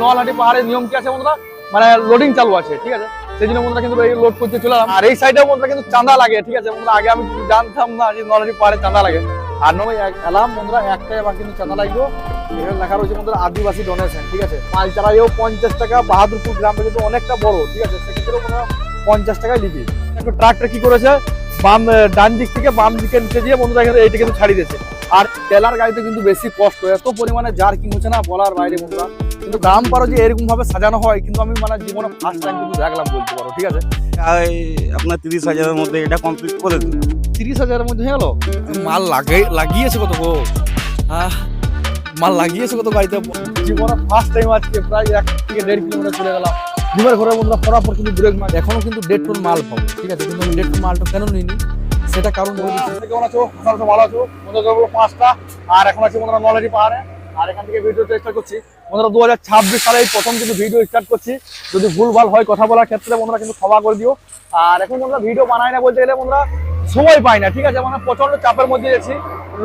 নোয়ালহাটি পাহাড়ের নিয়ম কি আছে বন্ধুরা? মানে লোডিং চালু আছে, ঠিক আছে? সেই জন্য বন্ধুরা কিন্তু এই লোড করতে চলে আর এই সাইডেও বন্ধুরা কিন্তু চাঁদা লাগে, ঠিক আছে? বন্ধুরা, আগে আমি জানতাম না যে নোয়ালহাটি পাহাড়ে চাঁদা লাগে। আর নয় এলাম বন্ধুরা, একটাই আবার কিন্তু চাঁদা লাগবে এখানে লেখা রয়েছে বন্ধুরা, আদিবাসী ডোনেশন ঠিক আছে? মাল চালাইও পঞ্চাশ টাকা, বাহাদুরপুর গ্রামটা কিন্তু অনেকটা বড়, ঠিক আছে? সেক্ষেত্রেও বন্ধুরা পঞ্চাশ টাকায় লিখি। একটু ট্রাকটা কি করেছে? বাম ডান দিক থেকে বাম দিকে নিচে দিয়ে বন্ধুরা এখানে এইটা কিন্তু ছাড়িয়ে দিয়েছে। আর তেলার গাড়িতে কিন্তু বেশি কষ্ট, এত পরিমাণে জার্কিং হচ্ছে না বলার বাইরে বন্ধুরা। কিন্তু গ্রাম পারো যে এরকম ভাবে সাজানো হয় কিন্তু আমি মানে জীবনে ফার্স্ট টাইম কিন্তু দেখলাম বলতে পারো ঠিক আছে? আপনার তিরিশ হাজারের মধ্যে এটা কমপ্লিট করে দিন। তিরিশ হাজারের মধ্যে হয়ে গেল? মাল লাগে লাগিয়েছে কত গো? আহ, মাল লাগিয়েছে কত গাড়িতে জীবনে ফার্স্ট টাইম আজকে প্রায় এক থেকে দেড় কিলোমিটার চলে গেলাম। জীবনের ঘরে বন্ধুরা পরাপর কিন্তু ব্রেক মাল এখনও কিন্তু দেড় টন মাল পাবো ঠিক আছে? কিন্তু আমি দেড় টন মালটা কেন নিইনি? সেটা কারণ কেমন আছো? ভালো আছো? বন্ধুরা যাব? পাঁচটা। আর এখন আছে বন্ধুরা নলেরি পাহাড়ে। আর এখান থেকে ভিডিও চেষ্টা করছি। বন্ধুরা দু হাজার ছাব্বিশ সালে প্রথম কিন্তু ভিডিও স্টার্ট করছি। যদি ভুলভাল হয় কথা বলার ক্ষেত্রে বন্ধুরা কিন্তু ক্ষমা করে দিও। আর এখন বন্ধুরা ভিডিও বানাই না বলতে গেলে বন্ধুরা, সময় পাই না, ঠিক আছে? মানে প্রচণ্ড চাপের মধ্যে আছি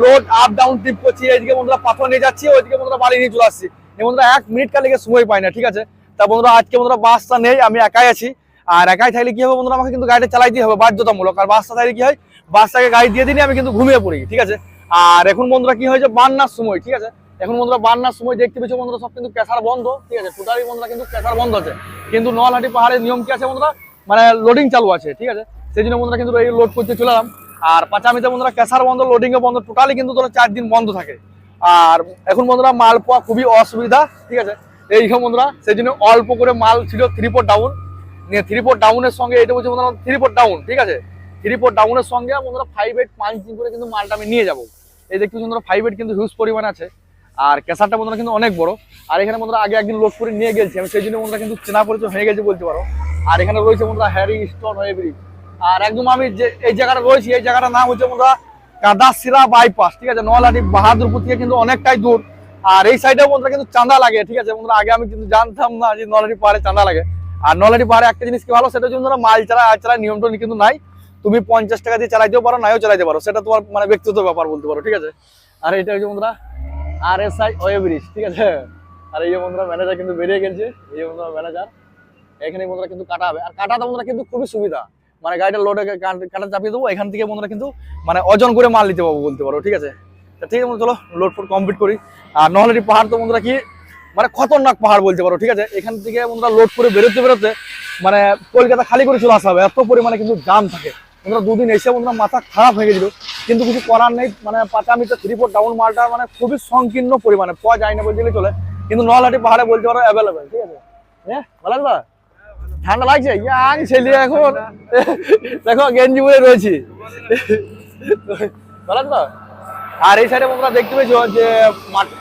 লোড আপ ডাউন ট্রিপ করছি, এইদিকে বন্ধুরা পাথর নিয়ে যাচ্ছি, ওইদিকে বন্ধুরা বাড়ি নিয়ে চলে আসছি। বন্ধুরা এক মিনিট কালিকে সময় পাই না, ঠিক আছে? তা বন্ধুরা, আজকে বন্ধুরা বাসটা নেই, আমি একাই আছি। আর একাই থাকলে কি হবে বন্ধুরা? আমাকে কিন্তু গাড়িটা চালাই দিয়ে হবে বাধ্যতামূলক। আর বাসটা থাকলে কি হয়? বাসটাকে গাড়ি দিয়ে দিলে আমি কিন্তু ঘুমিয়ে পড়ি, ঠিক আছে? আর এখন বন্ধুরা কি হয়েছে? বান্নার সময়, ঠিক আছে? এখন বন্ধুরা বান্নার সময় দেখতে পেয়েছ বন্ধুরা, সব কিন্তু প্রেসার বন্ধ, ঠিক আছে? টোটালি বন্ধুরা কিন্তু প্রেসার বন্ধ আছে। কিন্তু নলহাটি পাহাড়ের নিয়ম কি আছে বন্ধুরা? মানে লোডিং চালু আছে, ঠিক আছে? সেই জন্য বন্ধুরা কিন্তু এই লোড করতে চলে এলাম। আর পাঁচামিতে বন্ধুরা ক্যাসার বন্ধ লোডিং এ বন্ধ টোটালি কিন্তু ধরো চার দিন বন্ধ থাকে। আর এখন বন্ধুরা মাল পাওয়া খুবই অসুবিধা, ঠিক আছে? এইখানে বন্ধুরা, সেই জন্য অল্প করে মাল ছিল থ্রি ফোর ডাউন নিয়ে থ্রি ফোর ডাউনের সঙ্গে এটা বলছে বন্ধুরা থ্রি ফোর ডাউন ঠিক আছে? থ্রি ফোর ডাউনের সঙ্গে বন্ধুরা ফাইভ এইট পাঁচ দিন করে কিন্তু মালটা আমি নিয়ে যাব। এই দেখতে বন্ধুরা ফাইভ এইট কিন্তু হিউজ পরিমাণ আছে। আর ক্যাসারটা বন্ধুরা কিন্তু অনেক বড়। আর এখানে বন্ধুরা আগে একদিন লোড করে নিয়ে গেছি। আমি সেই জন্য বন্ধুরা কিন্তু চেনা পরিচয় হয়ে গেছে বলতে পারো। আর এখানে রয়েছে বন্ধুরা হ্যারি স্টোন হয়ে ব্রিজ আর একদম আমি যে এই জায়গাটা রয়েছি, এই জায়গাটার নাম হচ্ছে বন্ধুরা কাদাসিরা বাইপাস ঠিক আছে? নোয়ালাটি বাহাদুরপুর থেকে কিন্তু অনেকটাই দূর। আর এই সাইডে বন্ধুরা কিন্তু চাঁদা লাগে, ঠিক আছে? বন্ধুরা আগে আমি কিন্তু জানতাম না যে নলাটি পাহাড়ে চাঁদা লাগে। আর নলাটি পাহাড়ে একটা জিনিস কি ভালো, সেটা হচ্ছে বন্ধুরা মাল চালা আর চালা নিয়মটা কিন্তু নাই। তুমি পঞ্চাশ টাকা দিয়ে চালাইতেও পারো নাইও চালাইতে পারো। সেটা তোমার মানে ব্যক্তিগত ব্যাপার বলতে পারো, ঠিক আছে? আর এটা হচ্ছে বন্ধুরা আর এস আই ওয়ে ঠিক আছে? আর এই বন্ধুরা ম্যানেজার কিন্তু বেরিয়ে গেছে। এই বন্ধুরা ম্যানেজার এখানে বন্ধুরা কিন্তু কাটা হবে। আর কাটাতে বন্ধুরা কিন্তু খুবই সুবিধা। মানে গাড়িটা লোডে কাটা চাপিয়ে দেবো, এখান থেকে বন্ধুরা কিন্তু মানে ওজন করে মাল নিতে পারব বলতে পারো, ঠিক আছে? ঠিক আছে চলো লোড ফোড কমপ্লিট করি। আর নহলে পাহাড় তো বন্ধুরা কি মানে খতরনাক পাহাড় বলতে পারো, ঠিক আছে? এখান থেকে বন্ধুরা লোড করে বেরোতে বেরোতে মানে কলকাতা খালি করে চলে আসা হবে। এত পরিমাণে কিন্তু জাম থাকে। বন্ধুরা, দুদিন এসে বন্ধুরা মাথা খারাপ হয়ে গেছিল। কিন্তু কিছু করার নেই মানে পাঁচামিতে থ্রি ফোর ডাউন মালটা মানে খুবই সংকীর্ণ পরিমাণে, পাওয়া যায় না বলতে চলে। কিন্তু নলহাটি পাহাড়ে বলতে পারো অ্যাভেলেবেল ঠিক আছে? হ্যাঁ ভালো ঠান্ডা লাগছে? ইয়াং ছেলে এখন। দেখো গেঞ্জি পরে রয়েছি। ভালো লাগবে আর এই সাইডে বন্ধুরা দেখতে পেয়েছ যে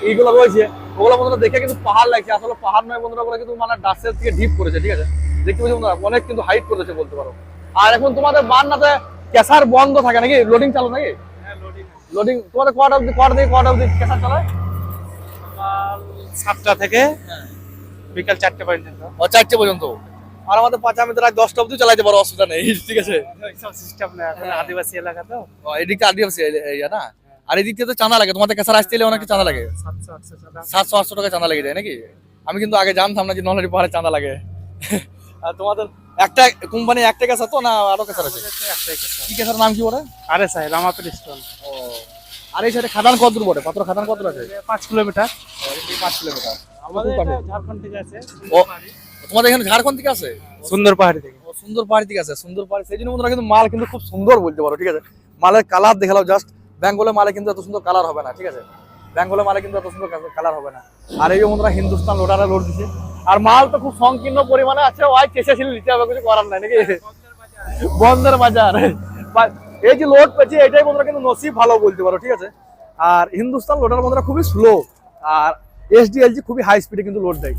এইগুলো রয়েছে। ওগুলো বন্ধুরা দেখে কিন্তু পাহাড় লাগছে। আসলে পাহাড় নয় বন্ধুরা কিন্তু মানে ডাসের থেকে ডিপ করেছে, ঠিক আছে? দেখতে পেয়েছ বন্ধুরা? অনেক কিন্তু হাইট করেছে বলতে পারো। আর এখন তোমাদের বান্নাতে ক্যাসার বন্ধ থাকে নাকি? লোডিং চালু নাকি? লোডিং তোমাদের কটা অব্দি কটা থেকে কটা অব্দি ক্যাসার চালায়? সাতটা থেকে বিকাল চারটে পর্যন্ত। ও চারটে পর্যন্ত। আর আমাদের পাঁচ আমি রাত দশটা অব্দি চালাইতে পারো অসুবিধা নেই ঠিক আছে? সিস্টেম না আদিবাসী এলাকা তো। এদিকে আদিবাসী এরিয়া না? আর এদিক থেকে তো চাঁদা লাগে তোমাদের ক্যাসার আসতে এলে অনেক চাঁদা লাগে। সাতশো আটশো টাকা চাঁদা লেগে যায় নাকি? আমি কিন্তু আগে জানতাম না যে নলহাটি পাহাড়ে চাঁদা লাগে। তোমাদের একটা কোম্পানি একটা ক্যাসার তো না আরও ক্যাসার আছে কি ক্যাসার নাম কি বলে আরে রামাপুর স্টোন। ও। আর এই সাইডে খাদান কত দূর বটে? পাত্র খাদান কত আছে? পাঁচ কিলোমিটার। পাঁচ কিলোমিটার। আমাদের ঝাড়খণ্ড থেকে আছে ও তোমাদের এখানে ঝাড়খণ্ড থেকে আছে? সুন্দর পাহাড়ি থেকে। ও সুন্দর পাহাড়ি থেকে আছে সুন্দর পাহাড়ি। সেই জন্য বন্ধুরা কিন্তু মাল কিন্তু খুব সুন্দর বলতে পারো ঠিক আছে? মালের কালার দেখালাও জাস্ট বেঙ্গলের মালে কিন্তু এত সুন্দর কালার হবে না ঠিক আছে? বেঙ্গলের মালে কিন্তু এত সুন্দর কালার হবে না। আর এই বন্ধুরা হিন্দুস্তান লোডারে লোড দিছে। আর মাল তো খুব সংকীর্ণ পরিমাণে আছে, ওই চেষে ছিল, নিতে হবে, কিছু করার নাই, নাকি? বন্ধের বাজার। এই যে লোড পেয়েছে, এটাই বন্ধুরা কিন্তু নসিব ভালো বলতে পারো, ঠিক আছে? আর হিন্দুস্তান লোডার বন্ধুরা খুবই স্লো আর এসডিএলজি খুবই হাই স্পিডে কিন্তু লোড দেয়।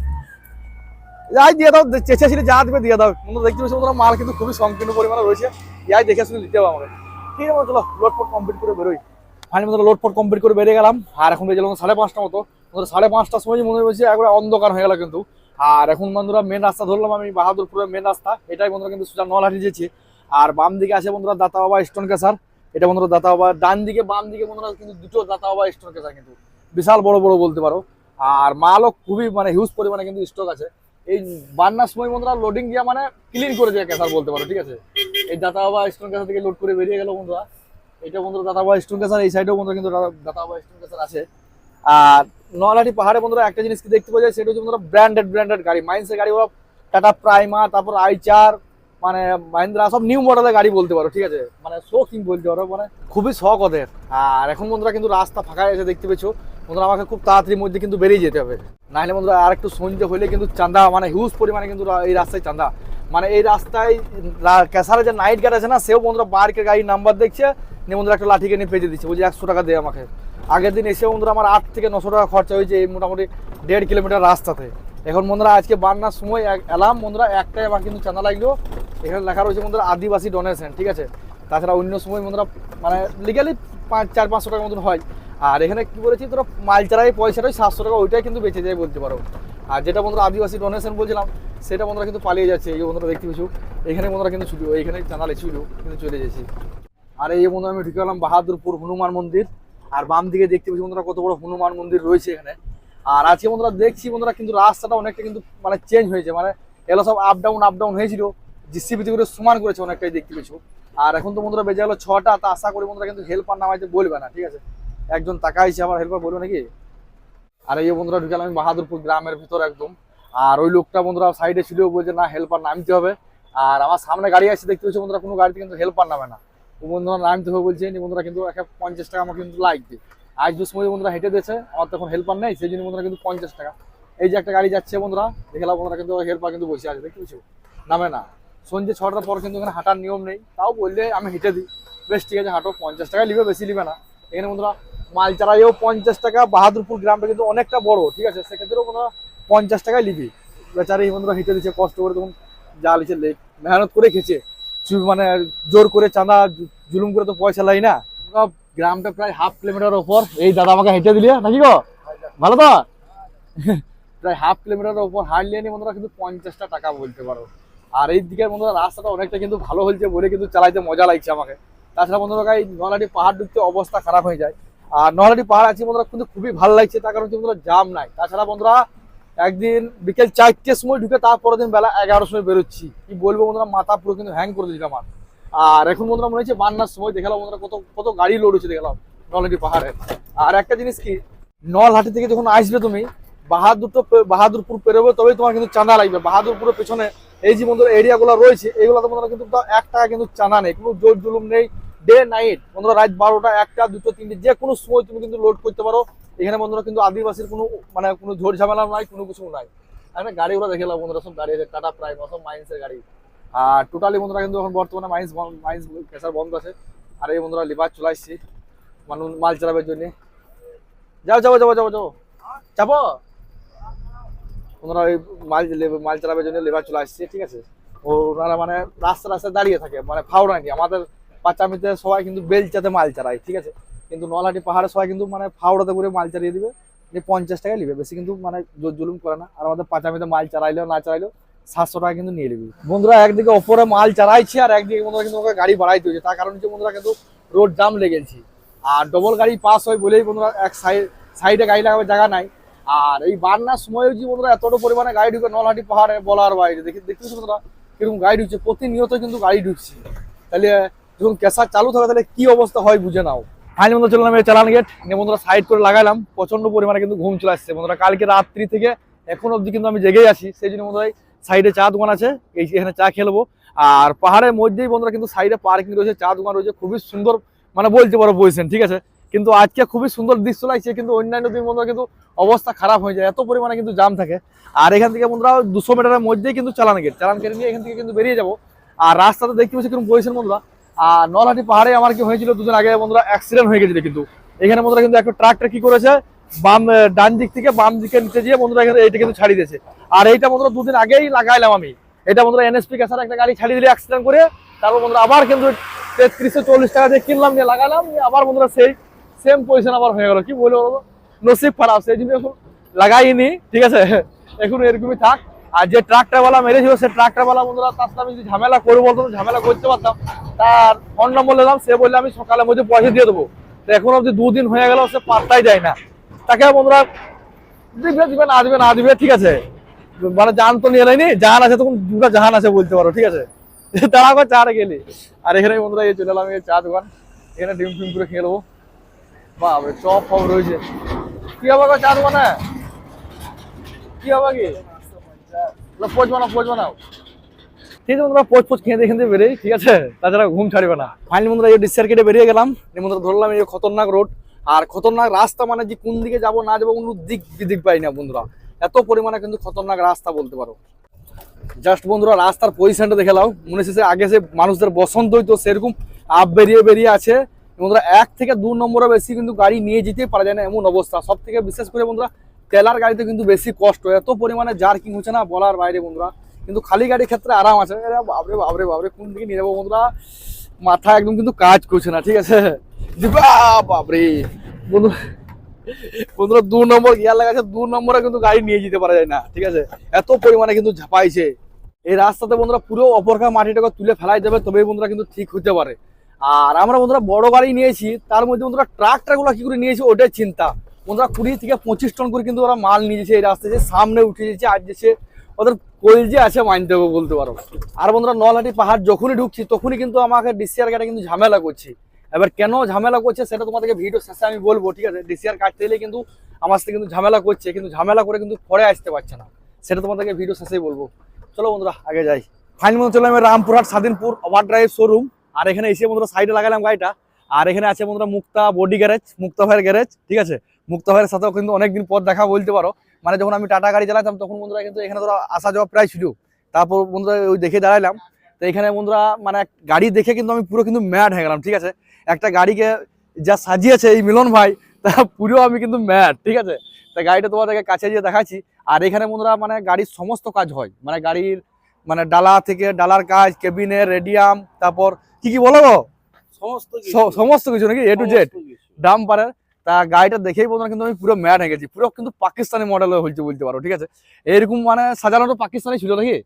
যাই দিয়ে দাও, চেঁচে ছিল যা দেবে দিয়ে দাও। বন্ধুরা দেখতে পাচ্ছি বন্ধুরা, মাল কিন্তু খুবই সংকীর্ণ পরিমাণে রয়েছে। ইয়াই দেখে শুনে নিতে হবে আমাকে ঠিক আছে, চলো লোড ফোট কমপ্লিট করে বেরোই। ফাইনালি বন্ধুরা লোড ফোট কমপ্লিট করে বেরিয়ে গেলাম। আর এখন বেজে সাড়ে পাঁচটা মতো। সাড়ে পাঁচটার সময় মনে হয়েছে একবার অন্ধকার হয়ে গেল কিন্তু। আর এখন বন্ধুরা মেন রাস্তা ধরলাম আমি, বাহাদুরপুরের মেন রাস্তা। এটাই বন্ধুরা কিন্তু সোজা নলহাটি যেছি আর বাম দিকে আছে বন্ধুরা দাতা বাবা স্টোন কেসার এটা বন্ধুরা দাতা বাবা, ডান দিকে, বাম দিকে বন্ধুরা কিন্তু দুটো দাতা বাবা স্টোন কেসার কিন্তু। বিশাল বড় বড় বলতে পারো। আর মালও খুবই মানে হিউজ পরিমাণে কিন্তু স্টক আছে। এই বান্নার সময় বন্ধুরা লোডিং দিয়া মানে ক্লিন করে দেয় কেসার বলতে পারো, ঠিক আছে? এই দাতা বা স্টোন ক্যাসার থেকে লোড করে বেরিয়ে গেল বন্ধুরা। এটা বন্ধুরা দাতা বা স্টোন কেসার এই সাইডেও বন্ধুরা কিন্তু দাতা বা স্টোন কেসার আছে। আর নলাটি পাহাড়ে বন্ধুরা একটা জিনিস কি দেখতে পাওয়া যায়? সেটা হচ্ছে বন্ধুরা ব্র্যান্ডেড ব্র্যান্ডেড গাড়ি। মাইন্সের গাড়ি ওরা টাটা প্রাইমা তারপর আইচার মানে মাহিন্দ্রা সব নিউ মডেলের গাড়ি বলতে পারো, ঠিক আছে? মানে শৌখিন বলতে পারো মানে খুবই শখ ওদের। আর এখন বন্ধুরা কিন্তু রাস্তা ফাঁকা এসে দেখতে পেয়েছ? বন্ধুরা, আমাকে খুব তাড়াতাড়ির মধ্যে কিন্তু বেরিয়ে যেতে হবে। নাহলে বন্ধুরা আর একটু সন্ধে হলে কিন্তু চাঁদা মানে হিউজ পরিমাণে কিন্তু এই রাস্তায় চাঁদা। মানে এই রাস্তায় রা- ক্যাসারে যে নাইট গার্ড আছে না, সেও বন্ধুরা বাইকের গাড়ির নাম্বার দেখছে, নিয়ে বন্ধুরা একটা লাঠিকে নিয়ে পেজে দিচ্ছে। বলছে একশো টাকা দেয় আমাকে। আগের দিন এসে বন্ধুরা আমার আট থেকে নশো টাকা খরচা হয়েছে এই মোটামুটি দেড় কিলোমিটার রাস্তাতে। এখন বন্ধুরা আজকে বান্নার সময় এলাম বন্ধুরা একটাই আমার কিন্তু চাঁদা লাগল। এখানে লেখা রয়েছে বন্ধুরা আদিবাসী ডোনেশন ঠিক আছে? তাছাড়া অন্য সময় বন্ধুরা মানে লিগালি পাঁচ, চার, পাঁচশো টাকার মতন হয়। আর এখানে কী বলেছি, তোরা মাল চারাই পয়সাটাই সাতশো টাকা ওইটাই কিন্তু বেঁচে যায় বলতে পারো। আর যেটা বন্ধুরা আদিবাসী ডোনেশন বলছিলাম, সেটা বন্ধুরা কিন্তু পালিয়ে যাচ্ছে। এই বন্ধুরা দেখতে পেয়েছ এখানে বন্ধুরা কিন্তু ছুটি, এইখানে চাঁদা ছিল কিন্তু চলে যাচ্ছি। আর এই বন্ধু আমি ঢুকে গেলাম বাহাদুরপুর হনুমান মন্দির। আর বাম দিকে দেখতে পাচ্ছি বন্ধুরা কত বড় হনুমান মন্দির রয়েছে এখানে। আর আজকে বন্ধুরা দেখছি বন্ধুরা কিন্তু রাস্তাটা অনেকটা কিন্তু মানে চেঞ্জ হয়েছে মানে এগুলো সব আপ ডাউন আপ ডাউন হয়েছিল জিসিপিতে করে সমান করেছে অনেকটাই দেখতে পেয়েছ। আর এখন তো বন্ধুরা বেজে গেলো ছটা, তা আশা করি বন্ধুরা কিন্তু হেল্পার নামাইতে বলবে না, ঠিক আছে? একজন তাকাইছে আমার হেল্পার বলবে নাকি? আর এই বন্ধুরা ঢুকে আমি বাহাদুরপুর গ্রামের ভিতর একদম। আর ওই লোকটা বন্ধুরা সাইডে ছিল, বলছে না হেল্পার নামতে হবে। আর আমার সামনে গাড়ি আসছে দেখতে পাচ্ছি বন্ধুরা? কোনো গাড়িতে কিন্তু হেল্পার নামে না। বন্ধুরা নামতে হবে বলছে বন্ধুরা কিন্তু একটা পঞ্চাশ টাকা আমাকে কিন্তু লাগবে আজ দু সময় বন্ধুরা হেঁটে দিয়েছে, আমার তখন হেল্পার নেই, সেই জন্য বন্ধুরা কিন্তু পঞ্চাশ টাকা। এই যে একটা গাড়ি যাচ্ছে বন্ধুরা দেখলাম বন্ধুরা কিন্তু হেল্পার কিন্তু বসে দেখতে পাচ্ছ? নামে না। সন্ধ্যে ছটার পর কিন্তু এখানে হাঁটার নিয়ম নেই, তাও বললে আমি হেঁটে দিই। বেশ, ঠিক আছে, হাঁটো, পঞ্চাশ টাকা নিবে, বেশি নিবে না। এখানে বন্ধুরা মাল চারাইও পঞ্চাশ টাকা, বাহাদুরপুর গ্রামটা কিন্তু অনেকটা বড়, ঠিক আছে? সেক্ষেত্রেও বন্ধুরা পঞ্চাশ টাকায় নিবি। বেচারি বন্ধুরা হেঁটে দিচ্ছে, কষ্ট করে তখন যা লিখে মেহনত করে খেছে মানে জোর করে চাঁদা জুলুম করে তো পয়সা লাই না। গ্রামটা প্রায় হাফ কিলোমিটার ওপর। এই দাদা আমাকে হেঁটে দিলে নাকি গো? ভালো তো? প্রায় হাফ কিলোমিটার ওপর হাঁটলে নিয়ে বন্ধুরা কিন্তু পঞ্চাশটা টাকা বলতে পারো। আর এই দিকে বন্ধুরা রাস্তাটা অনেকটা কিন্তু ভালো হয়েছে বলে কিন্তু চালাইতে মজা লাগছে আমাকে। তাছাড়া বন্ধুরা এই নলাটি পাহাড় ঢুকতে অবস্থা খারাপ হয়ে যায়। আর নলাটি পাহাড় আছে বন্ধুরা কিন্তু খুবই ভালো লাগছে তার কারণ হচ্ছে বন্ধুরা জাম নাই। তাছাড়া বন্ধুরা একদিন বিকেল চারটের সময় ঢুকে তারপরের দিন বেলা এগারোর সময় বেরোচ্ছি। কি বলব বন্ধুরা, মাথা পুরো কিন্তু হ্যাং করে দিল আমার। আর এখন বন্ধুরা মনে হচ্ছে বান্নার সময়, দেখালাম বন্ধুরা কত কত গাড়ি লোড হচ্ছে, দেখলাম নলহাটি পাহাড়ে। আর একটা জিনিস কি, নলহাটি থেকে যখন আসবে তুমি, বাহাদুর তো বাহাদুরপুর পেরোবে, তবেই তোমার কিন্তু চাঁদা লাগবে। বাহাদুরপুরের পেছনে এই যে বন্ধুরা এরিয়াগুলো রয়েছে, এইগুলোতে বন্ধুরা কিন্তু এক টাকা কিন্তু চাঁদা নেই, কোনো জোর জুলুম নেই। ডে নাইট বন্ধুরা, রাত বারোটা, একটা, দুটো, তিনটে, যে কোনো সময় তুমি কিন্তু লোড করতে পারো। এখানে বন্ধুরা কিন্তু আদিবাসীর কোনো মানে কোনো ঝোর ঝামেলা নাই, কোনো কিছু নাই। এখানে গাড়িগুলো দেখে এলাম বন্ধুরা, সব গাড়ি আছে টাটা প্রায় সব মাইন্সের গাড়ি। আর টোটালি বন্ধুরা কিন্তু এখন বর্তমানে মাইন্স মাইন্স প্রেসার বন্ধ আছে। আর এই বন্ধুরা লিভার চলে আসছি মানুষ মাল চালাবার জন্য। যাও যাব যাব যাব যাব যাব? ওনারা ওই মাল মাল চালাবার জন্য লেবার চলে আসছে, ঠিক আছে? ওনারা মানে রাস্তা, রাস্তায় দাঁড়িয়ে থাকে মানে ফাউড়া নাকি, আমাদের পাঁচামিতে সবাই কিন্তু বেলচাতে মাল চালায় ঠিক আছে? কিন্তু নলহাটি পাহাড়ে সবাই কিন্তু মানে ফাউড়াতে করে মাল চালিয়ে দিবে পঞ্চাশ টাকা নিবে, বেশি কিন্তু মানে জোর জুলুম করে না। আর আমাদের পাঁচামিতে মাল চালাইলেও না চালাইলেও সাতশো টাকা কিন্তু নিয়ে নিবি। বন্ধুরা, একদিকে ওপরে মাল চালাইছে আর একদিকে বন্ধুরা কিন্তু গাড়ি বাড়াইতে হচ্ছে তার কারণ হচ্ছে বন্ধুরা কিন্তু রোড জাম লেগেছি আর ডবল গাড়ি পাস হয় বলেই বন্ধুরা এক সাইড সাইডে গাড়ি লাগাবার জায়গা নাই। আর এই বান্নার সময় যে বন্ধুরা এতটা পরিমাণে গাড়ি ঢুকে নলহাটি পাহাড়ে বলার বাইরে। দেখি দেখতেছি বন্ধুরা? কীরকম গাড়ি ঢুকছে? প্রতিনিয়ত কিন্তু গাড়ি ঢুকছে। তাহলে যখন ক্যাসার চালু থাকে তাহলে কি অবস্থা হয় বুঝে নাও। ফাইনাল বন্ধু চললাম এই চালান গেট নিয়ে বন্ধুরা সাইড করে লাগাইলাম। প্রচণ্ড পরিমাণে কিন্তু ঘুম চলে আসছে। বন্ধুরা, কালকে রাত্রি থেকে এখন অবধি কিন্তু আমি জেগেই আছি। সেই জন্য বন্ধুরা সাইডে চা দোকান আছে। এই এখানে চা খেলব আর পাহাড়ের মধ্যেই বন্ধুরা কিন্তু সাইডে পার্কিং রয়েছে। চা দোকান রয়েছে। খুবই সুন্দর মানে বলতে পারো বলছেন ঠিক আছে? কিন্তু আজকে খুবই সুন্দর দৃশ্য লাগছে। কিন্তু অন্যান্য দিন বন্ধুরা কিন্তু অবস্থা খারাপ হয়ে যায়। এত পরিমাণে কিন্তু জাম থাকে। আর এখান থেকে বন্ধুরা দুশো মিটারের মধ্যেই কিন্তু চালান গেট চালান গেট নিয়ে এখান থেকে কিন্তু বেরিয়ে যাব। আর রাস্তাতে দেখতে পাচ্ছি কিন্তু বলছেন বন্ধুরা। আর নলহাটি পাহাড়ে আমার কি হয়েছিল, দুদিন আগে বন্ধুরা অ্যাক্সিডেন্ট হয়ে গেছিল কিন্তু। এখানে বন্ধুরা কিন্তু একটা ট্রাকটা কি করেছে, বাম ডান দিক থেকে বাম দিকে নিচে গিয়ে বন্ধুরা এখানে এইটা কিন্তু ছাড়িয়ে দিয়েছে। আর এইটা বন্ধুরা দুদিন আগেই লাগাইলাম আমি। এটা বন্ধুরা এনএসপি কাছাড়া একটা গাড়ি ছাড়িয়ে দিলে অ্যাক্সিডেন্ট করে, তারপর বন্ধুরা আবার কিন্তু তেত্রিশশো চল্লিশ টাকা দিয়ে কিনলাম, নিয়ে লাগালাম আবার বন্ধুরা সেই সেম পজিশন আবার হয়ে গেল। কি বলব বলো? নসিব খারাপ, সেই জন্য এখন লাগাইনি, ঠিক আছে? এখন এরকমই থাক। আর যে ট্রাক্টরওয়ালা মেরেছিল, সে ট্রাক্টরওয়ালা বন্ধুরা, তার সাথে আমি যদি ঝামেলা করব বলতো ঝামেলা করতে পারতাম। তার ফোন নম্বর নিলাম সে বললে, আমি সকালের মধ্যে পয়সা দিয়ে দেবো। তো এখন অব্দি দুদিন হয়ে গেল, সে পাত্তাই যায় না। তাকে বন্ধুরা, দিবে দিবে, না দিবে না দিবে, ঠিক আছে। মানে জান তো নিয়ে নেয়নি জাহান আছে তখন দুটা জাহান আছে বলতে পারো, ঠিক আছে। তারা আবার চা গেলি আর এখানে বন্ধুরা চলে এলাম, এই চা দোকান। এখানে ডিম ফিম করে খেয়ে নেব। বাবা চপ ফপ রয়েছে। কি হবে চা দোকানে? কি হবে কি? বানাও ঠিক আছে বন্ধুরা ঠিক আছে? তাছাড়া ঘুম ছাড়বে না। বন্ধুরা বেরিয়ে গেলাম। ধরলাম খতরনাক রোড আর খতরনাক রাস্তা মানে যে কোন দিকে না যাব, কোনো দিক বিদিক পাই না বন্ধুরা। এত পরিমাণে কিন্তু খতরনাক রাস্তা বলতে পারো। জাস্ট বন্ধুরা, রাস্তার পজিশনটা দেখে নাও। মনে হচ্ছে আগে যে মানুষদের বসন্ত হইতো, সেরকম আপ বেরিয়ে বেরিয়ে আছে। বন্ধুরা, এক থেকে দু নম্বরে বেশি কিন্তু গাড়ি নিয়ে যেতে পারা যায় না, এমন অবস্থা। সব থেকে বিশেষ করে বন্ধুরা তেলার গাড়িতে কিন্তু বেশি কষ্ট। এত পরিমাণে জার্কিং হচ্ছে না বলার বাইরে বন্ধুরা। কিন্তু খালি গাড়ির ক্ষেত্রে আরাম আছে। বাবরে বাবরে বাবরে কোন দিকে নিয়ে যাব বন্ধুরা? মাথা একদম কিন্তু কাজ করছে না, ঠিক আছে? বাবরে বন্ধু, বন্ধুরা, দু নম্বর গিয়ার লাগাচ্ছে দু নম্বরে কিন্তু গাড়ি নিয়ে যেতে পারা যায় না, ঠিক আছে? এত পরিমাণে কিন্তু ঝাপাইছে। এই রাস্তাতে বন্ধুরা পুরো অপরকা মাটিটাকে তুলে ফেলাই যাবে তবেই বন্ধুরা কিন্তু ঠিক হতে পারে। আর আমরা বন্ধুরা বড় গাড়ি নিয়েছি, তার মধ্যে বন্ধুরা ট্রাকটারগুলো কি করে নিয়েছি, ওটাই চিন্তা। বন্ধুরা কুড়ি থেকে পঁচিশ টন করে কিন্তু ওরা মাল নিয়েছে এই রাস্তায় যে সামনে উঠে যেছে আর যেছে ওদের কলজে আছে মানতে হবে বলতে পারো। আর বন্ধুরা, নলহাটি পাহাড় যখনই ঢুকছি, তখনই কিন্তু আমাকে ডিসিআর গাড়ি কিন্তু ঝামেলা করছে। এবার কেন ঝামেলা করছে সেটা তোমাদেরকে ভিডিও শেষে আমি বলব, ঠিক আছে? ডিসিআর কাটতে গেলে কিন্তু আমার সাথে কিন্তু ঝামেলা করছে, কিন্তু ঝামেলা করে কিন্তু পরে আসতে পারছে না। সেটা তোমাদেরকে ভিডিও শেষেই বলব। চলো বন্ধুরা, আগে যাই। ফাইনাল মতো চলে আমি Rampurhat Swadhinpur over drive showroom আর এখানে এসে বন্ধুরা সাইডে লাগালাম গাড়িটা। আর এখানে আছে বন্ধুরা মুক্তা বডি গ্যারেজ মুক্তা ভাইয়ের গ্যারেজ ঠিক আছে? মুক্তা ভাইয়ের সাথেও কিন্তু অনেকদিন পর দেখা বলতে পারো। মানে যখন আমি টাটা গাড়ি চালাতাম তখন বন্ধুরা কিন্তু এখানে ধরো আসা যাওয়া প্রায় ছিল তারপর বন্ধুরা ওই দেখে দাঁড়ালাম তো এখানে বন্ধুরা মানে গাড়ি দেখে কিন্তু আমি পুরো কিন্তু ম্যাড হয়ে গেলাম ঠিক আছে? একটা গাড়িকে যা সাজিয়েছে এই মিলন ভাই তা পুরো আমি কিন্তু ম্যাড ঠিক আছে? তা গাড়িটা তোমাদেরকে কাছে গিয়ে দেখাচ্ছি। আর এখানে বন্ধুরা মানে গাড়ির সমস্ত কাজ হয়। মানে গাড়ির মানে ডালা থেকে ডালার কাজ কেবিনের রেডিয়াম তারপর কি কি বলো? সমস্ত সমস্ত কিছু নাকি? এ টু জেড ডাম পারের তা গাড়িটা দেখেই বন্ধুরা কিন্তু আমি পুরো ম্যাড হয়ে গেছি। পুরো কিন্তু পাকিস্তানি মডেল হয়েছে বলতে পারো ঠিক আছে? এরকম মানে সাজানোটা পাকিস্তানি ছিল নাকি?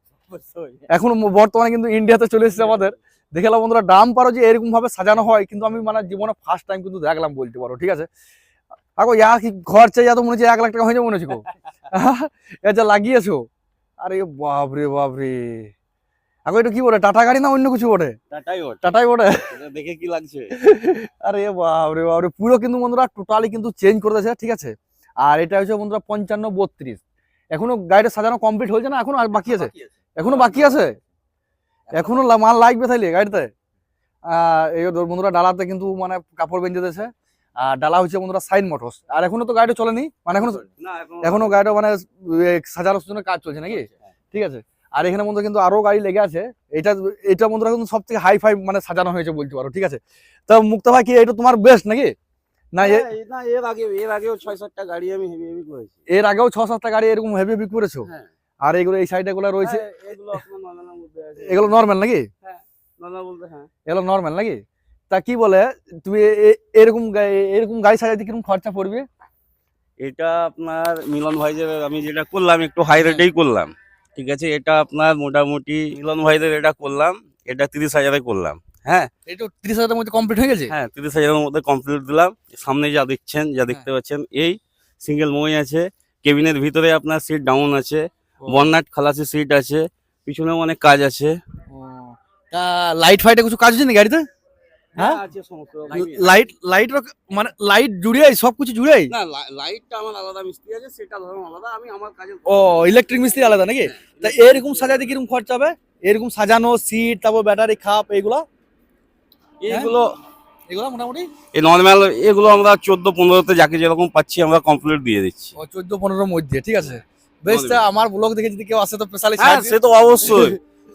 এখন বর্তমানে কিন্তু ইন্ডিয়াতে চলে এসেছে আমাদের। দেখলাম বন্ধুরা ডাম পারো যে এরকম ভাবে সাজানো হয় কিন্তু আমি মানে জীবনে ফার্স্ট টাইম কিন্তু দেখলাম বলতে পারো ঠিক আছে? আগো ইয়া কি ঘর চাই তো মনে হচ্ছে এক লাখ টাকা হয়ে যাবে মনে হচ্ছে গো। এ যা লাগিয়েছো। আরে বাপরে বাপরে। আগো এটা কি বলে টাটা গাড়ি না অন্য কিছু বটে টাটাই ওঠ টাটাই বটে? দেখে কি লাগছে? আরে পুরো কিন্তু বন্ধুরা টোটালি কিন্তু চেঞ্জ করে দিয়েছে ঠিক আছে? আর এটা হচ্ছে বন্ধুরা পঞ্চান্ন বত্রিশ। এখনও গাড়িটা সাজানো কমপ্লিট হয়েছে না? এখনও আর বাকি আছে? এখনও বাকি আছে? এখনও মাল লাগবে তাইলে গাড়িতে? এই ধর বন্ধুরা ডালাতে কিন্তু মানে কাপড় বেঁধে দিয়েছে। আর ডালা হচ্ছে বন্ধুরা সাইন মোটরস। আর এখনও তো গাড়িটা চলেনি? মানে এখনও এখনও গাড়িটা মানে সাজানোর জন্য কাজ চলছে নাকি? ঠিক আছে। আর এখানে বন্ধুরা কিন্তু আরও গাড়ি লেগে আছে। এটা এটা বন্ধুরা কিন্তু সব থেকে হাই ফাই মানে সাজানো হয়েছে বলতে পারো ঠিক আছে? তা মুক্তা ভাই কি এটা তোমার বেস্ট নাকি? না না এর আগে এর আগেও ছয় সাতটা গাড়ি আমি হেভি হেভি করেছি। এর আগেও ছ সাতটা গাড়ি এরকম হেভি হেভি করেছ? হ্যাঁ। আর এগুলো এই সাইডে গুলো রয়েছে? হ্যাঁ, এগুলো নর্মাল নাকি? হ্যাঁ এগুলো নর্মাল নাকি? তা কি বলে তুমি এরকম এরকম গাড়ি সাজাতে কীরকম খরচা পড়বে? এটা আপনার মিলন ভাইদের আমি যেটা করলাম একটু হাই রেটেই করলাম। ঠিক আছে এটা আপনার মোটামুটি মিলন ভাইদের এটা করলাম এটা তিরিশ হাজারে করলাম হ্যাঁ? এটা তিরিশ হাজারের মধ্যে কমপ্লিট হয়ে গেছে? হ্যাঁ তিরিশ হাজারের মধ্যে কমপ্লিট দিলাম সামনে যা দেখছেন যা দেখতে পাচ্ছেন এই সিঙ্গেল মই আছে কেবিনের ভিতরে আপনার সিট ডাউন আছে বর্নাট খালাসি সিট আছে পিছনেও অনেক কাজ আছে। লাইট ফাইটে কিছু কাজ হচ্ছে না গাড়িতে? হ্যাঁ? লাইট লাইট মানে লাইট জুড়েই সব কিছু না লাইটটা আমার আলাদা মিস্ত্রি আছে সেটা ধরুন আলাদা আমি আমার কাজে ও ইলেকট্রিক মিস্ত্রি আলাদা নাকি? তা এরকম সাজাতে কীরকম খরচা হবে? এরকম সাজানো সিট তারপর ব্যাটারি খাপ এগুলো? এইগুলো এগুলো মোটামুটি? এই নর্মাল এগুলো আমরা চোদ্দ পনেরোতে যাকে যেরকম পাচ্ছি আমরা কমপ্লিট দিয়ে দিচ্ছি। ও চোদ্দ পনেরোর মধ্যে ঠিক আছে। বেশ আমার ব্লগ দেখে যদি কেউ আসে তো স্পেশালি হ্যাঁ সে তো অবশ্যই।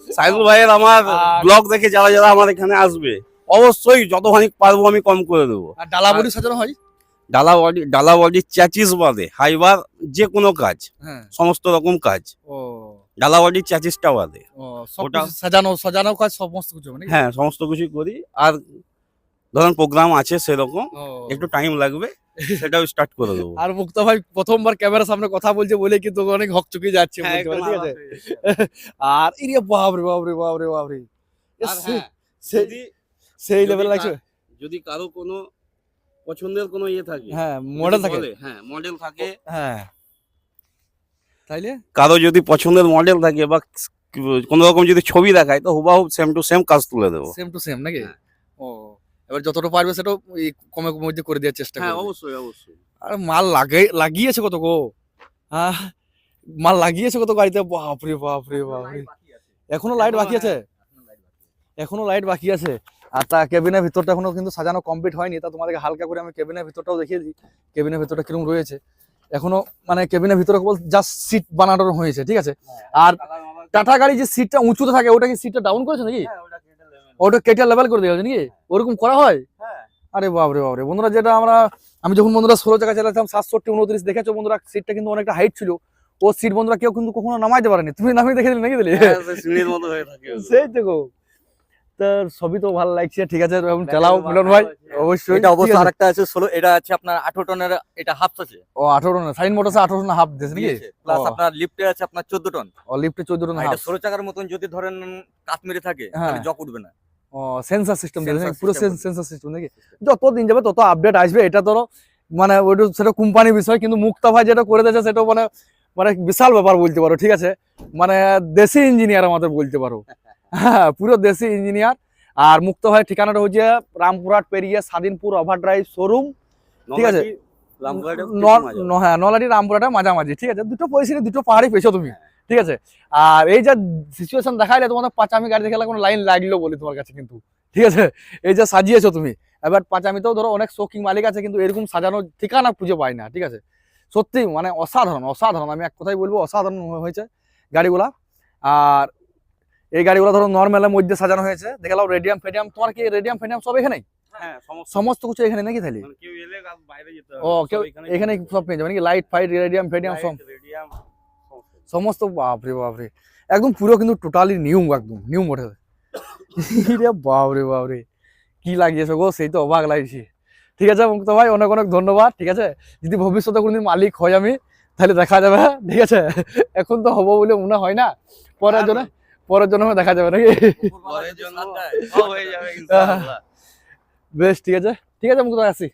সাইদুল ভাইয়ের আমার ব্লগ দেখে যারা যারা আমার এখানে আসবে অবশ্যই যতখানি পারব আমি কম করে দেবো। আর ডালা বডি সাজানো হয়? ডালা বডি ডালা বডি চ্যাচিস বাদে হাইবার যে কোনো কাজ হ্যাঁ। সমস্ত রকম কাজ। ও। ডালা বডি চ্যাচিসটা বাদে। ওটা- সাজানো সাজানো কাজ সমস্ত কিছু নাকি? হ্যাঁ সমস্ত কিছুই করি। আর ধরেন প্রোগ্রাম আছে সেরকম একটু টাইম লাগবে সেটাও স্টার্ট করে দেবো। আর মুক্তা ভাই প্রথমবার ক্যামেরার সামনে কথা বলছে বলে কিন্তু অনেক হকচকি যাচ্ছে হ্যাঁ, ঠিক আছে। যাচ্ছে। আর ইরে বাপরে বাপরে বাপরে বাপরে। এ আর সে- হ্যাঁ, যদি সেই লেভেল লাগছে। যদি কারও কোনো পছন্দের কোনো ইয়ে থাকে হ্যাঁ মডেল যদি থাকে। হ্যাঁ মডেল থাকে। হ্যাঁ। তাইলে? কারও যদি পছন্দের মডেল থাকে বা কোনো রকম যদি ছবি দেখায় তো হুবাহুব সেম টু সেম কাজ তুলে দেবো। সেম টু সেম নাকি? হ্যাঁ। ও এবার যতটা পারবে সেটা এই কমে কমে মধ্যে করে দেওয়ার চেষ্টা হ্যাঁ অবশ্যই অবশ্যই। আর মাল লাগে লাগিয়েছে কত গো? আহ মাল লাগিয়েছে কত গাড়িতে? বাপরে বাপরে বাপরে। এখনও লাইট বাকি আছে। এখনও লাইট বাকি আছে? আর তা কেবিনের ভিতরটা এখনও কিন্তু সাজানো কমপ্লিট হয়নি। তা তোমাদেরকে হালকা করে আমি কেবিনের ভিতরটাও দেখিয়ে দিই। কেবিনের ভিতরটা কীরকম রয়েছে? এখনও মানে কেবিনের ভিতরে কেবল জাস্ট সিট বানানো হয়েছে ঠিক আছে? আর টাটা গাড়ি যে সিটটা উঁচুতে থাকে ওটা কি সিটটা ডাউন করেছে নাকি? ওটা কেটে লেভেল করে। দেওয়া হয়েছে নাকি? ওরকম করা হয়? আরে বাপরে বাপরে। বন্ধুরা যেটা আমরা আমি যখন বন্ধুরা ষোলো চাকা চালাতাম সাতষট্টি উনত্রিশ দেখেছ বন্ধুরা সিটটা কিন্তু অনেকটা হাইট ছিল। ও সিট বন্ধুরা কেউ কিন্তু কখনো নামাইতে পারেনি। তুমি নামিয়ে দেখে দিলে নাকি দিলে? হ্যাঁ, হয়ে সেই তো গো তো সবই তো ভালো লাগছে ঠিক আছে? এখন চালাও মিলন ভাই অবশ্যই। এটা অবশ্য আরেকটা আছে ষোলো এটা আছে আপনার আঠারো টনের এটা হাফ আছে। ও আঠারো না সাইন মোটরসে আঠারো না হাফ দিয়েছে নাকি? প্লাস আপনার লিফটে আছে আপনার চোদ্দ টন। ও লিফটে চোদ্দ না আর এটা ষোলো চাকার মতন যদি ধরেন কাত মেরে থাকে হ্যাঁ। তাহলে জক উঠবে না। ও সেন্সার সিস্টেম দিয়েছে পুরো সেন্সার সিস্টেম নাকি? যত দিন যাবে তত আপডেট আসবে। এটা ধরো মানে ওইটা সেটা কোম্পানির বিষয় কিন্তু মুক্তা ভাই যেটা করে দিয়েছে সেটা মানে মানে বিশাল ব্যাপার বলতে পারো ঠিক আছে? মানে দেশি ইঞ্জিনিয়ার আমাদের বলতে পারো। হ্যাঁ পুরো দেশি ইঞ্জিনিয়ার আর মুক্ত ভাই ঠিকানাটা হচ্ছে রামপুরহাট পেরিয়ে স্বাধীনপুর ওভার ড্রাইভ শোরুম ঠিক আছে। হ্যাঁ নলাটি রামপুরহাটে মাঝামাঝি ঠিক আছে? দুটো পজিশনে দুটো পাহাড়ি পেয়েছ তুমি ঠিক আছে? আর এই যে সিচুয়েশন দেখাইলে তোমাদের পাঁচামি গাড়ি দেখালে কোনো লাইন লাগল বলি তোমার কাছে কিন্তু ঠিক আছে? এই যে সাজিয়েছো তুমি এবার পাঁচামিতেও ধরো অনেক শৌখিন মালিক আছে কিন্তু এরকম সাজানো ঠিকানা খুঁজে পাই না ঠিক আছে? সত্যি মানে অসাধারণ অসাধারণ আমি এক কথাই বলব অসাধারণ হয়েছে গাড়িগুলা। আর এই গাড়িগুলো ধরো নর্মালের মধ্যে সাজানো হয়েছে। দেখালাম রেডিয়াম ফেডিয়াম তোমার কি রেডিয়াম ফেডিয়াম সব এখানেই? হ্যাঁ সমস্ত। কিছু এখানে নাকি তাহলে? মানে ও কেউ এখানে এখানে সব পেয়ে যাবে নাকি? লাইট ফাইট রেডিয়াম ফেডিয়াম সব। সমস্ত। সমস্ত বাপরে বাপরে। একদম পুরো কিন্তু টোটালি নিউ একদম নিউ মডেল বাপরে বাপরে। কি লাগিয়েছো গো? সেই তো অবাক লাগছে। ঠিক আছে মুক্ত ভাই অনেক অনেক ধন্যবাদ। ঠিক আছে? যদি ভবিষ্যতে কোনোদিন মালিক হয় আমি তাহলে দেখা যাবে ঠিক আছে? এখন তো হব বলে মনে হয় না। পরের জন্য পরের জন্য দেখা যাবে নাকি? পরের জন্য? সব যাবে ইনশাআল্লাহ। বেশ ঠিক আছে। ঠিক আছে আমি কোথায় আসি।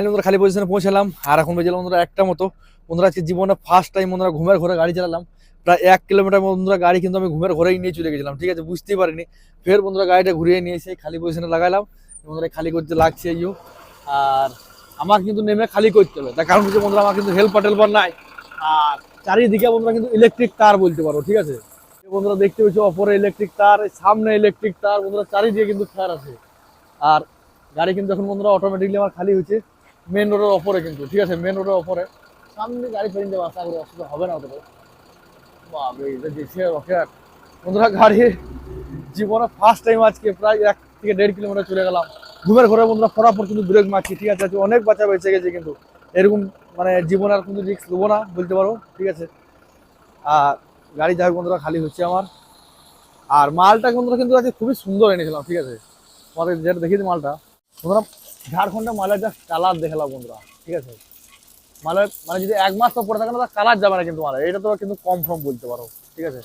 ফাইনালি বন্ধুরা খালি পজিশনে পৌঁছালাম। আর এখন বেজে বন্ধুরা একটা মতো। বন্ধুরা আজকে জীবনে ফার্স্ট টাইম বন্ধুরা ঘুমের ঘরে গাড়ি চালালাম। প্রায় এক কিলোমিটার বন্ধুরা গাড়ি কিন্তু আমি ঘুমের ঘরেই নিয়ে চলে গেছিলাম, ঠিক আছে? বুঝতেই পারিনি। ফের বন্ধুরা গাড়িটা ঘুরিয়ে নিয়ে এসে খালি পজিশনে লাগাইলাম বন্ধুরা খালি করতে লাগছে ইউ আর আমার কিন্তু নেমে খালি করতে হবে। তার কারণ হচ্ছে বন্ধুরা আমার কিন্তু হেল্পার টেলপার নাই। আর চারিদিকে বন্ধুরা কিন্তু ইলেকট্রিক তার বলতে পারো, ঠিক আছে? বন্ধুরা দেখতে পেয়েছ অপরে ইলেকট্রিক তার সামনে ইলেকট্রিক তার, বন্ধুরা চারিদিকে কিন্তু তার আছে। আর গাড়ি কিন্তু এখন বন্ধুরা অটোমেটিকলি আমার খালি হচ্ছে মেন রোডের ওপরে কিন্তু, ঠিক আছে? মেন রোডের ওপরে। সামনে গাড়ি ফেরিয়ে যাব আশা করি অসুবিধা হবে না রকেট। বন্ধুরা, গাড়ি জীবনে ফার্স্ট টাইম আজকে প্রায় এক থেকে দেড় কিলোমিটার চলে গেলাম। ঘুমের ঘরে বন্ধুরা ফটাফট কিন্তু ব্রেক মারছি, ঠিক আছে? অনেক বাচ্চা বেঁচে গেছে কিন্তু। এরকম মানে জীবনে আর কিন্তু রিস্ক দেবো না, বলতে পারো, ঠিক আছে? আর গাড়ি যাই বন্ধুরা, খালি হচ্ছে আমার। আর মালটা বন্ধুরা কিন্তু আজকে খুবই সুন্দর এনেছিলাম, ঠিক আছে? আমাদের যেটা দেখিয়েছি মালটা। বন্ধুরা ঝাড়খণ্ডে মালের যা কালার দেখালাম বন্ধুরা, ঠিক আছে? মালের মানে যদি এক মাস পরে থাকে না কালার যাবে না কিন্তু মালের এটা তো কিন্তু কনফার্ম বলতে পারো, ঠিক আছে?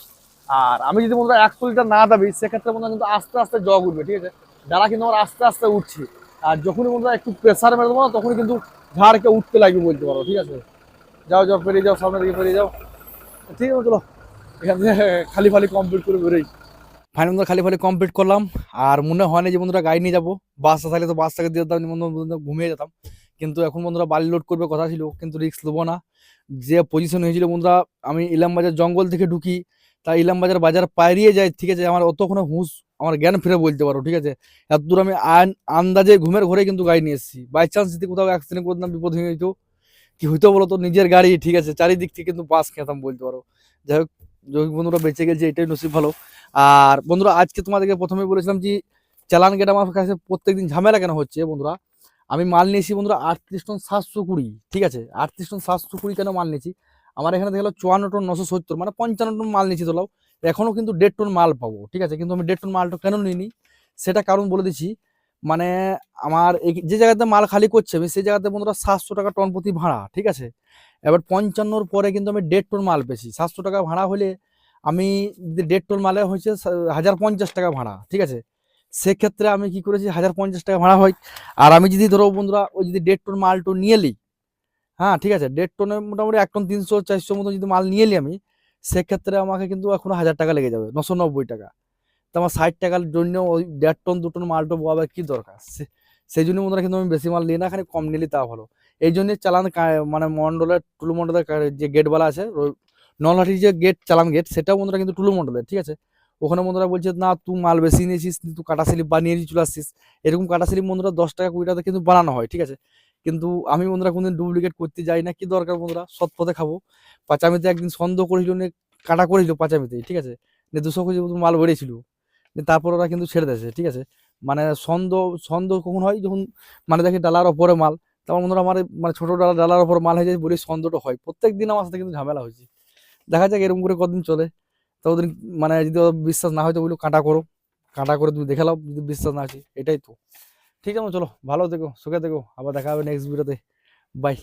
আর আমি যদি বন্ধুরা একশো লিটার না দাবি, সেক্ষেত্রে বন্ধুরা কিন্তু আস্তে আস্তে জগ উঠবে, ঠিক আছে? যারা কিন্তু আমার আস্তে আস্তে উঠছে, আর যখনই বন্ধুরা একটু প্রেসার মেরে দেবো না, তখনই কিন্তু ঝাড়কে উঠতে লাগবে বলতে পারো, ঠিক আছে? যাও যাও, পেরিয়ে যাও সামনে দিকে পেরিয়ে যাও। ঠিক আছে, চলো। এখান থেকে খালি ফালি কমপ্লিট করে বেরোই। ফাইনাল খালি ফালি কমপ্লিট করলাম। আর মনে হয় না যে বন্ধুরা গাড়ি নিয়ে যাব। বাসটা থাকলে তো বাসটাকে দিয়ে বন্ধু বন্ধুরা ঘুমিয়ে যেতাম। কিন্তু এখন বন্ধুরা বালি লোড করবে কথা ছিল, কিন্তু রিস্ক নেব না। যে পজিশন হয়েছিল বন্ধুরা, আমি ইলামবাজার জঙ্গল থেকে ঢুকি। তা ইলামবাজার বাজার পাইরিয়ে যাই, ঠিক আছে? আমার অতক্ষণে হুঁশ, আমার জ্ঞান ফিরে বলতে পারো, ঠিক আছে? এত দূর আমি আন- আন্দাজে ঘুমের ঘরে কিন্তু গাড়ি নিয়ে এসেছি। বাই চান্স যদি কোথাও অ্যাক্সিডেন্ট করতাম বিপদ হয়ে যেত। কি হইতো বলো তো? নিজের গাড়ি, ঠিক আছে? চারিদিক থেকে কিন্তু বাস খেতাম বলতে পারো। যাই হোক যাই বন্ধুরা বেঁচে গেছে, এটাই নসিব ভালো। আর বন্ধুরা, আজকে তোমাদেরকে প্রথমে বলেছিলাম যে, চালান গেট আমার কাছে প্রত্যেকদিন ঝামেলা কেন হচ্ছে বন্ধুরা? আমি মাল নিয়েছি বন্ধুরা আটত্রিশ টন সাতশো কুড়ি, ঠিক আছে? আটত্রিশ টন সাতশো কুড়ি কেন মাল নিয়েছি? আমার এখানে দেখল চুয়ান্ন টন নশো সত্তর মানে পঞ্চান্ন টন মাল নিয়েছি তোলাও এখনও কিন্তু দেড় টন মাল পাবো, ঠিক আছে? কিন্তু আমি দেড় টন মালটা কেন নিইনি? সেটা কারণ বলে দিচ্ছি মানে আমার যে জায়গাতে মাল খালি করছে, আমি সেই জায়গাতে বন্ধুরা সাতশো টাকা টন প্রতি ভাড়া, ঠিক আছে? এবার পঞ্চান্নর পরে কিন্তু আমি দেড় টন মাল পেয়েছি। সাতশো টাকা ভাড়া হলে আমি দেড় টন মালে হয়েছে হাজার পঞ্চাশ টাকা ভাড়া, ঠিক আছে? সেক্ষেত্রে আমি কি করেছি, হাজার পঞ্চাশ টাকা ভাড়া হয়। আর আমি যদি ধরো বন্ধুরা, ওই যদি দেড় টন মালটো নিয়ে নিই হ্যাঁ ঠিক আছে? দেড় টনে মোটামুটি এক টন তিনশো, চারশো মতো যদি মাল নিয়ে নিই আমি, সেক্ষেত্রে আমাকে কিন্তু এখন হাজার টাকা লেগে যাবে, নশো নব্বই টাকা। তো আমার ষাট টাকার জন্য ওই দেড় টন দু টন মালটো বোয়াবার কি দরকার? সেই জন্য বন্ধুরা কিন্তু আমি বেশি মাল নিই না এখানে কম নিলে তা ভালো। এই জন্য চালান মানে মন্ডলের টুলু মন্ডলের যে গেটওয়ালা আছে নলহাটির যে গেট, চালান গেট, সেটাও বন্ধুরা কিন্তু টুলু মন্ডলের, ঠিক আছে? ওখানে বন্ধুরা বলছে, না তুই মাল বেশি নিয়েছিস তুই কাটা স্লিপ বানিয়ে চলে আসছিস। এরকম কাটা স্লিপ বন্ধুরা দশ টাকা, কুড়ি টাকা কিন্তু বানানো হয়, ঠিক আছে? কিন্তু আমি বন্ধুরা কোনদিন ডুপ্লিকেট করতে যাই না, কি দরকার বন্ধুরা? সৎ পথে খাব। পাঁচামিতে একদিন সন্দেহ করেছিল কাটা করেছিল পাঁচামিতে ঠিক আছে? দুশো কেজি মাল বেড়েছিল তারপর ওরা কিন্তু ছেড়ে দিয়েছে, ঠিক আছে? মানে সন্দেহ সন্দেহ কখন হয়? যখন মানে দেখি ডালার ওপরে মাল। তখন বন্ধুরা আমার মানে ছোটো ডালা ডালার ওপর মাল হয়ে যায় বলে সন্দেহটা হয়। প্রত্যেক দিন আমার সাথে কিন্তু ঝামেলা হয়েছে। দেখা যাক এরকম করে কদিন চলে। তো ওদের মানে যদি বিশ্বাস না হয় তো বলল, কাঁটা করো। কাঁটা করে তুমি দেখে লাও যদি বিশ্বাস না আছে এটাই তো। ঠিক আছে চলো, ভালো থেকো, সুখে থেকো। আবার দেখা হবে নেক্সট ভিডিওতে বাই